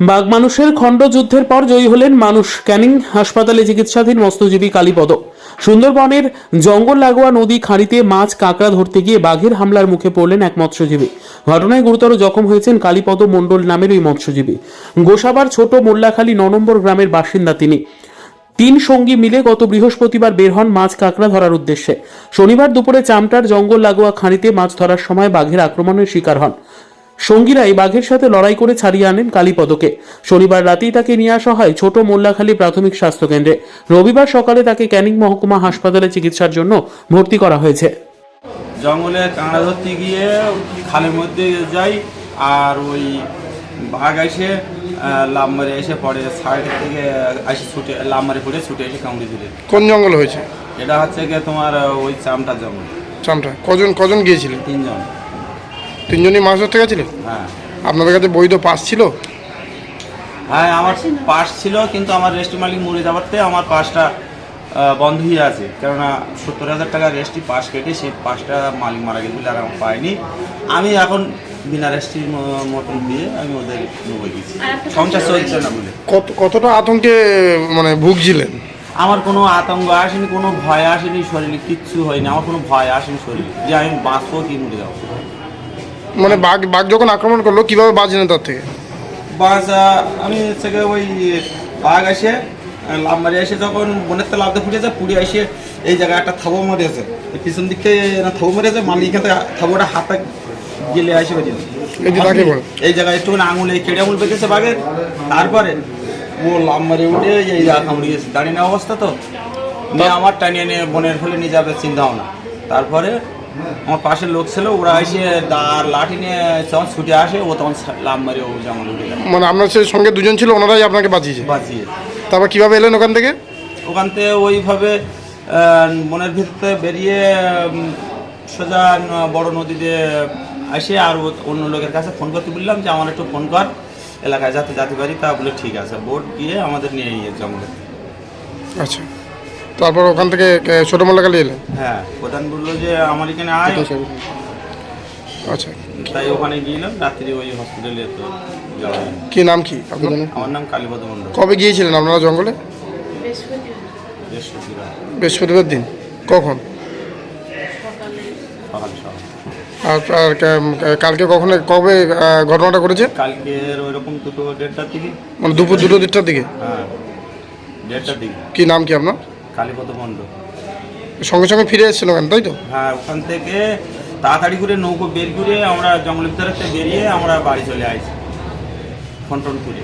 বাঘ মানুষের খণ্ড যুদ্ধের পর জয়ী হলেন মানুষ ক্যানিং হাসপাতালে চিকিৎসাধীন মস্তজীবী কালীপদ। সুন্দরবনের জঙ্গল লাগোয়া নদী খাঁড়িতে মাছ কাঁকড়া ধরতে গিয়ে বাঘের হামলার মুখে পড়লেন এক মৎস্যজীবী। ঘটনায় গুরুতর জখম হয়েছেন কালীপদ মণ্ডল নামের ওই মৎস্যজীবী। গোসাবার ছোট মোল্লাখালী ন নম্বর গ্রামের বাসিন্দা তিনি। তিন সঙ্গী মিলে গত বৃহস্পতিবার বের হন মাছ কাঁকড়া ধরার উদ্দেশ্যে। শনিবার দুপুরে চামটার জঙ্গল লাগোয়া খাঁড়িতে মাছ ধরার সময় বাঘের আক্রমণের শিকার হন। সঙ্গীরাই বাঘের সাথে লড়াই করে ছাড়িয়ে আনেন কালীপদকে। শনিবার রাতেই তাকে নিয়ে আসা হয় ছোট মোল্লাখালী প্রাথমিক স্বাস্থ্য কেন্দ্রে রবিবার সকালে তাকে ক্যানিং মহকুমা হাসপাতালে চিকিৎসার জন্য ভর্তি করা হয়েছে। জঙ্গলে কাঁকড়া ধরতে গিয়ে খালের মধ্যে যাই আর ওই বাঘ এসে লাভ মারে এসে পড়ে সাইড থেকে এসে ছুটে লাভ মারে পড়ে ছুটে এসে কামড়ে দিলে। কোন জঙ্গল হয়েছে? এটা হচ্ছে গিয়ে তোমার ওই চামটার জঙ্গল। চামটা কজন কজন গিয়েছিলেন তিনজন। তিনজনই মাছ ধরতে গেছিলেন হ্যাঁ। আপনাদের কাছে বৈধ পাস ছিল? হ্যাঁ আমার পাস ছিল কিন্তু আমার রেস্ট মালিক মরে যাওয়াতে আমার পাসটা বন্ধ হয়ে আছে। কেননা সত্তর হাজার টাকা রেস্টি পাস কেটে সেই পাসটা মালিক মারা গেছে বলে আর আমি পাইনি। আমি এখন বিনা রেস্টির মতন দিয়ে আমি ওদের নেব গেছি। সংসার চলছে না বলে। কত কতটা আতঙ্কে মানে ভুগছিলেন? আমার কোনো আতঙ্ক আসেনি কোনো ভয় আসেনি শরীরে কিচ্ছু হয়নি। আমার কোনো ভয় আসেনি শরীরে যে আমি বাঁচবো কি মরে যাব। মানে বাঘ বাঘ যখন আক্রমণ করল কীভাবে বাঁচলেন তার থেকে? আহ, আমি থেকে ওই বাঘ আহ, লাভ মারি এসে যখন বনের তো লাভতে ফুটেছে পুড়ে এসে এই জায়গায় একটা থাবো মারিয়েছে পিছন দিক থাবো মারিয়েছে মালিক এখান থেকে থাবোটা হাতে গেলে আসে এই জায়গায় একটু আঙুল কেটে আঙুল পেকেছে বাঘের। তারপরে ও লাভ মারি উঠে এই জায়গা কামড়ে গেছে দাঁড়িয়ে অবস্থা তো। নিয়ে আমার টানিয়ে নিয়ে বনের ফেলে নিয়ে যাবে চিন্তা ভাবনা। তারপরে আমার পাশের লোক ছিল ওরা এসে দাঁড় লাঠি নিয়ে যখন ছুটে আসে ও তখন লাভ মারি ও যেমন মানে আপনার সে সঙ্গে দুজন ছিল ওনারাই আপনাকে বাঁচিয়েছে? বাঁচিয়ে তারপর কীভাবে এলেন ওখান থেকে? ওখান থেকে ওইভাবে বনের ভিতরে বেরিয়ে সোজা বড় নদীতে আসে আর অন্য লোকের কাছে ফোন করতে বললাম যে আমার একটু ফোন কর এলাকায় যাতে যেতে পারি তা বলে ঠিক আছে। বোট গিয়ে আমাদের নিয়ে গিয়ে জঙ্গলে আচ্ছা। তারপর ওখান থেকে ছোট মোল্লাকালি এলেন হ্যাঁ প্রধান বলল যে আমার এখানে আয়। আচ্ছা তাই ওখানে গিয়েলাম রাত্রি ওই হসপিটালে তো কি নাম কি? আপনার আমার নাম কালীপদ মণ্ডল। কবে গিয়েছিলেন আপনারা জঙ্গলে? বৃহস্পতিবার। দিন। কখন? আর কালকে কখন কবে ঘটনাটা করেছে কালকের ওই রকম দুটো দেড়টার দিকে। মানে দুপুর দুটো দিকটার দিকে? হ্যাঁ দেড়টার দিকে। কি নাম কি আপনার? কালীপদ মণ্ডপ সঙ্গে সঙ্গে ফিরে এসেছিল কেন? তাই তো? হ্যাঁ ওখান থেকে তাড়াতাড়ি করে নৌকো বের করে আমরা জঙ্গলের ভিতরে বেরিয়ে আমরা বাড়ি চলে আসি ফোন টোন করে